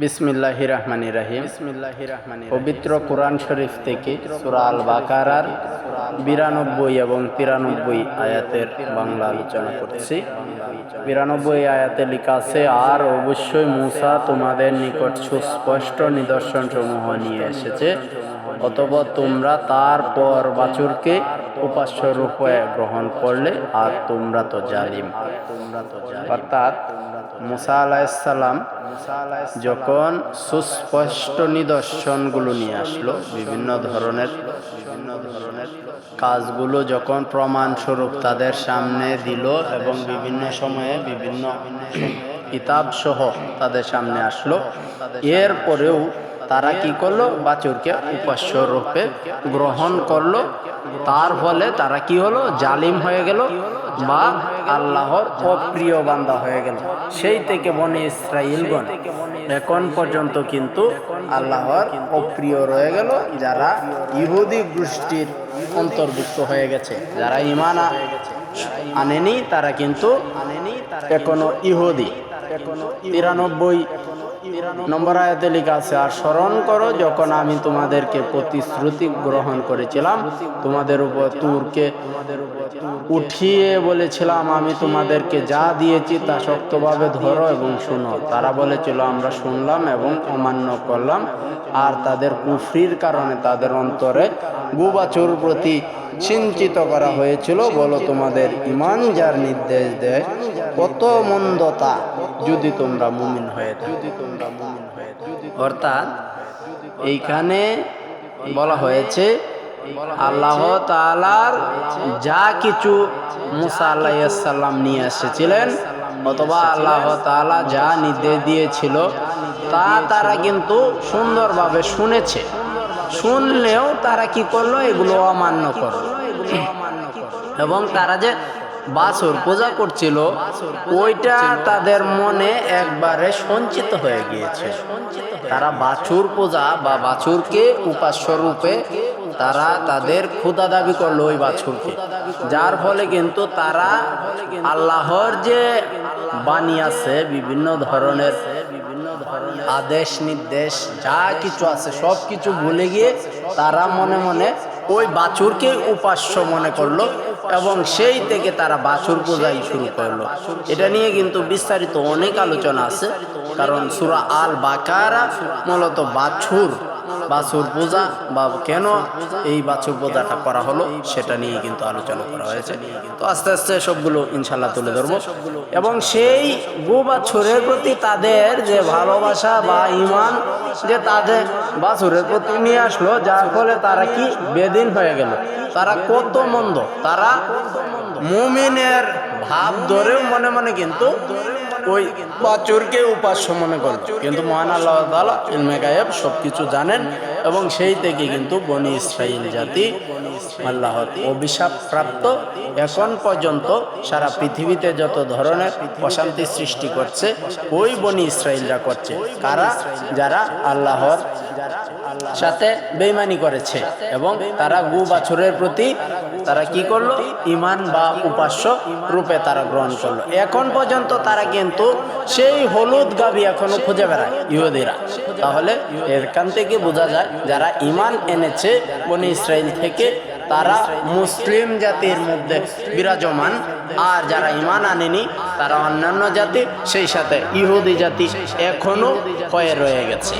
বিসমিল্লাহ রহমান রাহিম। পবিত্র কোরআন শরীফ থেকে সুরা আল বাকারার বিরানব্বই এবং তিরানব্বই আয়াতের বাংলা আলোচনা করছি। বিরানব্বই আয়াতে লেখা আছে আর অবশ্যই মুসা তোমাদের নিকট সুস্পষ্ট নিদর্শন সমূহ নিয়ে এসেছে অথবা তোমরা তারপর বাছুরকে উপাস্য রূপে গ্রহণ করলে, আর তোমরা তো জালিম। অর্থাৎ মুসা আলাইসাল্লাম যখন সুস্পষ্ট নিদর্শনগুলো নিয়ে আসলো, বিভিন্ন ধরনের বিভিন্ন ধরনের কাজগুলো যখন প্রমাণস্বরূপ তাদের সামনে দিল এবং বিভিন্ন সময়ে বিভিন্ন কিতাব সহ তাদের সামনে আসলো, এরপরেও তারা কি করল? বাছুরকে উপাস্য রূপে গ্রহণ করল। তার ফলে তারা কি হলো? জালিম হয়ে গেল বা আল্লাহর অপ্রিয় বান্দা হয়ে গেল। সেই থেকে বনে ইসরাইলগণ এখন পর্যন্ত কিন্তু আল্লাহর অপ্রিয় রয়ে গেল। যারা ইহুদি গোষ্ঠীর অন্তর্ভুক্ত হয়ে গেছে, যারা ইমান আনেনি, তারা কিন্তু এখনও ইহুদি। তিরানব্বই নম্বর আয়াতে লেখা আছে, আর স্মরণ করো যখন আমি তোমাদেরকে প্রতিশ্রুতি গ্রহণ করেছিলাম, তোমাদের উপর তুরকে উঠিয়ে বলেছিলাম, আমি তোমাদেরকে যা দিয়েছি তা শক্তভাবে ধরো এবং শুনো। তারা বলেছিল, আমরা শুনলাম এবং অমান্য করলাম, আর তাদের কুফরির কারণে তাদের অন্তরে গুবাচুর প্রতি চিন্তিত করা হয়েছিল। বলো তোমাদের ইমান যার নির্দেশ দেয় কত মন্দতা। যদি তোমরা মুমিন হয়ে যদি তোমরা মুমিন হয়ে অর্থাৎ এইখানে বলা হয়েছে, আল্লাহ তালার যা কিছু মুসা আল্লাহাল্লাম নিয়ে এসেছিলেন অথবা আল্লাহ তালা যা নির্দেশ দিয়েছিল, তা তারা কিন্তু সুন্দরভাবে শুনেছে। শুনলেও তারা কি করল? এগুলো অমান্য করল। এবং তারা যে বাছুর পূজা করছিল, ওইটা তাদের মনে একবারে সঞ্চিত হয়ে গিয়েছে। তারা বাছুর পূজা বা বাছুরকে উপাস্য রূপে তারা তাদের ক্ষুদা দাবি করল ওই বাছুরকে। যার ফলে কিন্তু তারা আল্লাহর যে বাণী আছে বিভিন্ন ধরনের বিভিন্ন ধরনের আদেশ, নির্দেশ, যা কিছু আছে, সব কিছু ভুলে গিয়ে তারা মনে মনে ওই বাছুরকে উপাস্য মনে করল। এবং সেই থেকে তারা বাছুর পূজাই শুরু করল। এটা নিয়ে কিন্তু বিস্তারিত অনেক আলোচনা আছে, কারণ সুরা আল বাকারা মূলত বাছুর বাছুর পূজা বা কেন এই বাছুর পূজাটা করা হলো সেটা নিয়ে কিন্তু আলোচনা করা হয়েছে। তো আস্তে আস্তে সবগুলো ইনশাল্লাহ তুলে ধরবো। এবং সেই গো বাছুরের প্রতি তাদের যে ভালোবাসা বা ইমান যে তাদের বাছুরের প্রতি নিয়ে আসলো, যার ফলে তারা কি বেদিন হয়ে গেল? তারা কত মন্দ? তারা মুমিনের ভাব ধরেও মনে মনে কিন্তু ওই বাছুরকে উপাস্য মনে করল কিন্তু মহান আল্লাহ তালা ইলমে গায়েব সব কিছু জানেন এবং সেই থেকে কিন্তু বনি ইসরাইল জাতি আল্লাহর অভিশাপ প্রাপ্ত। এখন পর্যন্ত সারা পৃথিবীতে যত ধরনের অশান্তি সৃষ্টি করছে, ওই বনি ইসরাইলরা করছে। কারা? যারা আল্লাহর সাথে বেইমানি করেছে এবং তারা গু বাছুরের প্রতি তারা কি করল? ইমান বা উপাস্য রূপে তারা গ্রহণ করল। এখন পর্যন্ত তারা কিন্তু সেই হলুদ গাবি এখনও খুঁজে বেড়ায় ইহুদিরা। তাহলে এখান থেকে বোঝা যায় যারা ইমান এনেছে বনি ইসরায়েল থেকে তারা মুসলিম জাতির মধ্যে বিরাজমান। আর যারা ইমান আনেনি তারা অন্যান্য জাতি সেই সাথে ইহুদি জাতি এখনও হয়ে রয়ে গেছে।